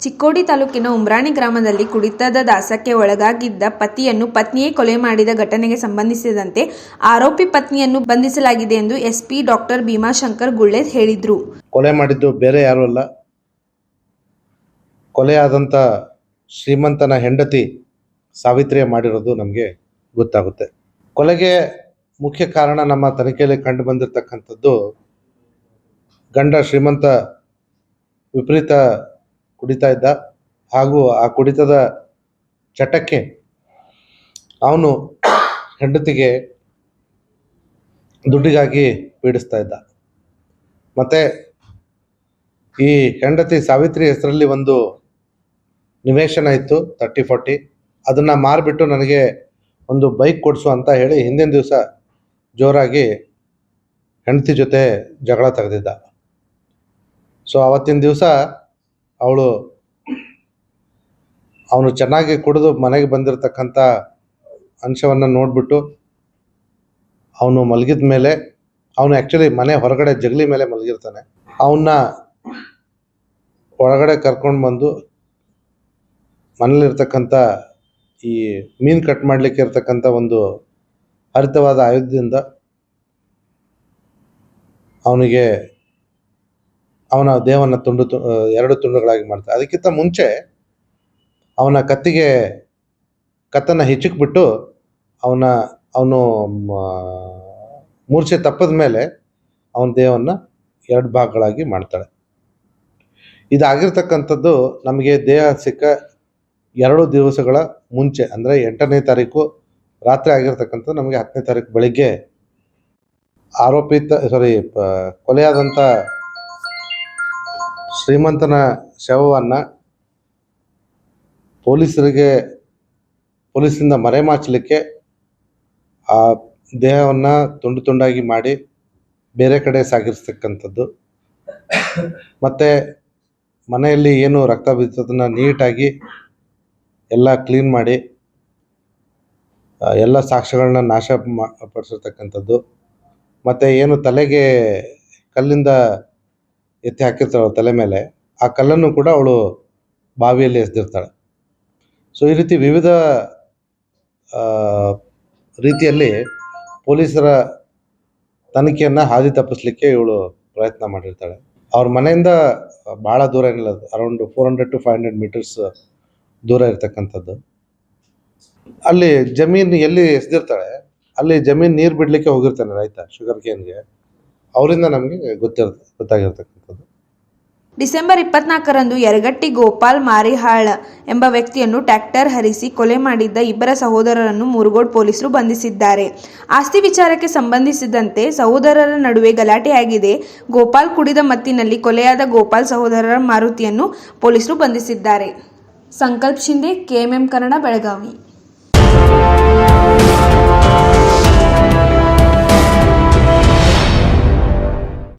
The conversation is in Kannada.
ಚಿಕ್ಕೋಡಿ ತಾಲೂಕಿನ ಉಮ್ರಾಣಿ ಗ್ರಾಮದಲ್ಲಿ ಕುಡಿತದ ದಾಸಕ್ಕೆ ಒಳಗಾಗಿದ್ದ ಪತಿಯನ್ನು ಪತ್ನಿಯೇ ಕೊಲೆ ಮಾಡಿದ ಘಟನೆಗೆ ಸಂಬಂಧಿಸಿದಂತೆ ಆರೋಪಿ ಪತ್ನಿಯನ್ನು ಬಂಧಿಸಲಾಗಿದೆ ಎಂದು ಎಸ್ಪಿ ಡಾಕ್ಟರ್ ಭೀಮಾಶಂಕರ್ ಗುಳ್ಳೆ ಹೇಳಿದರು. ಕೊಲೆ ಮಾಡಿದ್ದು ಬೇರೆ ಯಾರು ಅಲ್ಲ. ಕೊಲೆಯಾದಂಥ ಶ್ರೀಮಂತನ ಹೆಂಡತಿ ಸಾವಿತ್ರಿಯ ಮಾಡಿರೋದು ನಮಗೆ ಗೊತ್ತಾಗುತ್ತೆ. ಕೊಲೆಗೆ ಮುಖ್ಯ ಕಾರಣ ನಮ್ಮ ತನಿಖೆಯಲ್ಲಿ ಕಂಡು ಬಂದಿರತಕ್ಕಂಥದ್ದು ಗಂಡ ಶ್ರೀಮಂತ ವಿಪರೀತ ಕುಡಿತಾ ಇದ್ದ. ಹಾಗೂ ಆ ಕುಡಿತದ ಚಟಕ್ಕೆ ಅವನು ಹೆಂಡತಿಗೆ ದುಡ್ಡಿಗಾಗಿ ಪೀಡಿಸ್ತಾ ಇದ್ದ. ಮತ್ತು ಈ ಹೆಂಡತಿ ಸಾವಿತ್ರಿ ಹೆಸರಲ್ಲಿ ಒಂದು ನಿವೇಶನ ಇತ್ತು ತರ್ಟಿ ಫೋರ್ಟಿ ಅದನ್ನು ಮಾರಿಬಿಟ್ಟು ನನಗೆ ಒಂದು ಬೈಕ್ ಕೊಡಿಸು ಅಂತ ಹೇಳಿ ಹಿಂದಿನ ದಿವಸ ಜೋರಾಗಿ ಹೆಂಡತಿ ಜೊತೆ ಜಗಳ ತೆಗೆದಿದ್ದ. ಸೊ ಅವತ್ತಿನ ದಿವಸ ಅವಳು ಅವನು ಚೆನ್ನಾಗಿ ಕುಡಿದು ಮನೆಗೆ ಬಂದಿರತಕ್ಕಂಥ ಅಂಶವನ್ನು ನೋಡಿಬಿಟ್ಟು ಅವನು ಮಲಗಿದ ಮೇಲೆ, ಅವನು ಆ್ಯಕ್ಚುಲಿ ಮನೆ ಹೊರಗಡೆ ಜಗಲಿ ಮೇಲೆ ಮಲಗಿರ್ತಾನೆ. ಅವನ್ನ ಒಳಗಡೆ ಕರ್ಕೊಂಡು ಬಂದು ಮನೇಲಿರ್ತಕ್ಕಂಥ ಈ ಮೀನು ಕಟ್ ಮಾಡಲಿಕ್ಕೆ ಇರ್ತಕ್ಕಂಥ ಒಂದು ಹರಿತವಾದ ಆಯುಧದಿಂದ ಅವನಿಗೆ ಅವನ ದೇಹವನ್ನು ತುಂಡು ಎರಡು ತುಂಡುಗಳಾಗಿ ಮಾಡ್ತಾರೆ ಅದಕ್ಕಿಂತ ಮುಂಚೆ ಅವನ ಕತ್ತಿಗೆ ಕತ್ತನ್ನು ಹಿಚ್ಚಿಕ್ಬಿಟ್ಟು ಅವನ, ಅವನು ಮೂರ್ಛೆ ತಪ್ಪದ ಮೇಲೆ ಅವನ ದೇಹವನ್ನು ಎರಡು ಭಾಗಗಳಾಗಿ ಮಾಡ್ತಾಳೆ. ಇದಾಗಿರ್ತಕ್ಕಂಥದ್ದು ನಮಗೆ ದೇಹ ಸಿಕ್ಕ ಎರಡು ದಿವಸಗಳ ಮುಂಚೆ, ಅಂದರೆ ಎಂಟನೇ ತಾರೀಕು ರಾತ್ರಿ ಆಗಿರ್ತಕ್ಕಂಥದ್ದು ನಮಗೆ ಹತ್ತನೇ ತಾರೀಕು ಬೆಳಿಗ್ಗೆ ಆರೋಪಿತ ಸಾರಿ ಕೊಲೆಯಾದಂಥ ಶ್ರೀಮಂತನ ಶವವನ್ನು ಪೊಲೀಸರಿಗೆ, ಪೊಲೀಸಿಂದ ಮರೆಮಾಚಲಿಕ್ಕೆ ಆ ದೇಹವನ್ನು ತುಂಡು ತುಂಡಾಗಿ ಮಾಡಿ ಬೇರೆ ಕಡೆ ಸಾಗಿರ್ತಕ್ಕಂಥದ್ದು. ಮತ್ತು ಮನೆಯಲ್ಲಿ ಏನು ರಕ್ತ ಬಿದ್ದದನ್ನು ನೀಟಾಗಿ ಎಲ್ಲ ಕ್ಲೀನ್ ಮಾಡಿ ಎಲ್ಲ ಸಾಕ್ಷ್ಯಗಳನ್ನ ನಾಶ ಪಡಿಸಿರ್ತಕ್ಕಂಥದ್ದು. ಮತ್ತು ಏನು ತಲೆಗೆ, ಕಲ್ಲಿಂದ ಎತ್ತಿ ಹಾಕಿರ್ತಾಳೆ ತಲೆ ಮೇಲೆ, ಆ ಕಲ್ಲನ್ನು ಕೂಡ ಅವಳು ಬಾವಿಯಲ್ಲಿ ಎಸೆದಿರ್ತಾಳೆ. ಸೊ ಈ ರೀತಿ ವಿವಿಧ ರೀತಿಯಲ್ಲಿ ಪೊಲೀಸರ ತನಿಖೆಯನ್ನು ಹಾದಿ ತಪ್ಪಿಸ್ಲಿಕ್ಕೆ ಇವಳು ಪ್ರಯತ್ನ ಮಾಡಿರ್ತಾಳೆ. ಅವ್ರ ಮನೆಯಿಂದ ಭಾಳ ದೂರ ಏನಿಲ್ಲ around four hundred to five hundred metres ದೂರ ಇರ್ತಕ್ಕಂಥದ್ದು. ಅಲ್ಲಿ ಜಮೀನು ಎಲ್ಲಿ ಎಸೆದಿರ್ತಾಳೆ, ಅಲ್ಲಿ ಜಮೀನು ನೀರು ಬಿಡಲಿಕ್ಕೆ ಹೋಗಿರ್ತಾನೆ ರೈತ ಶುಗರ್ ಕೇನ್ಗೆ ಅವರಿಂದ ನಮಗೆ ಗೊತ್ತಿರ, ಗೊತ್ತಾಗಿರ್ತಕ್ಕಂಥದ್ದು. ಡಿಸೆಂಬರ್ ಇಪ್ಪತ್ನಾಲ್ಕರಂದು ಯರಗಟ್ಟಿ ಗೋಪಾಲ್ ಮಾರಿಹಾಳ್ ಎಂಬ ವ್ಯಕ್ತಿಯನ್ನು ಟ್ರ್ಯಾಕ್ಟರ್ ಹರಿಸಿ ಕೊಲೆ ಮಾಡಿದ್ದ ಇಬ್ಬರ ಸಹೋದರರನ್ನು ಮುರುಗೋಡ್ ಪೊಲೀಸರು ಬಂಧಿಸಿದ್ದಾರೆ. ಆಸ್ತಿ ವಿಚಾರಕ್ಕೆ ಸಂಬಂಧಿಸಿದಂತೆ ಸಹೋದರರ ನಡುವೆ ಗಲಾಟೆಯಾಗಿದೆ. ಗೋಪಾಲ್ ಕುಡಿದ ಮತ್ತಿನಲ್ಲಿ ಕೊಲೆಯಾದ ಗೋಪಾಲ್ ಸಹೋದರರ ಮಾರುತಿಯನ್ನು ಪೊಲೀಸರು ಬಂಧಿಸಿದ್ದಾರೆ. ಸಂಕಲ್ಪ್ ಶಿಂದೆ ಕೆಎಂಎಂ ಕನ್ನಡ, ಬೆಳಗಾವಿ.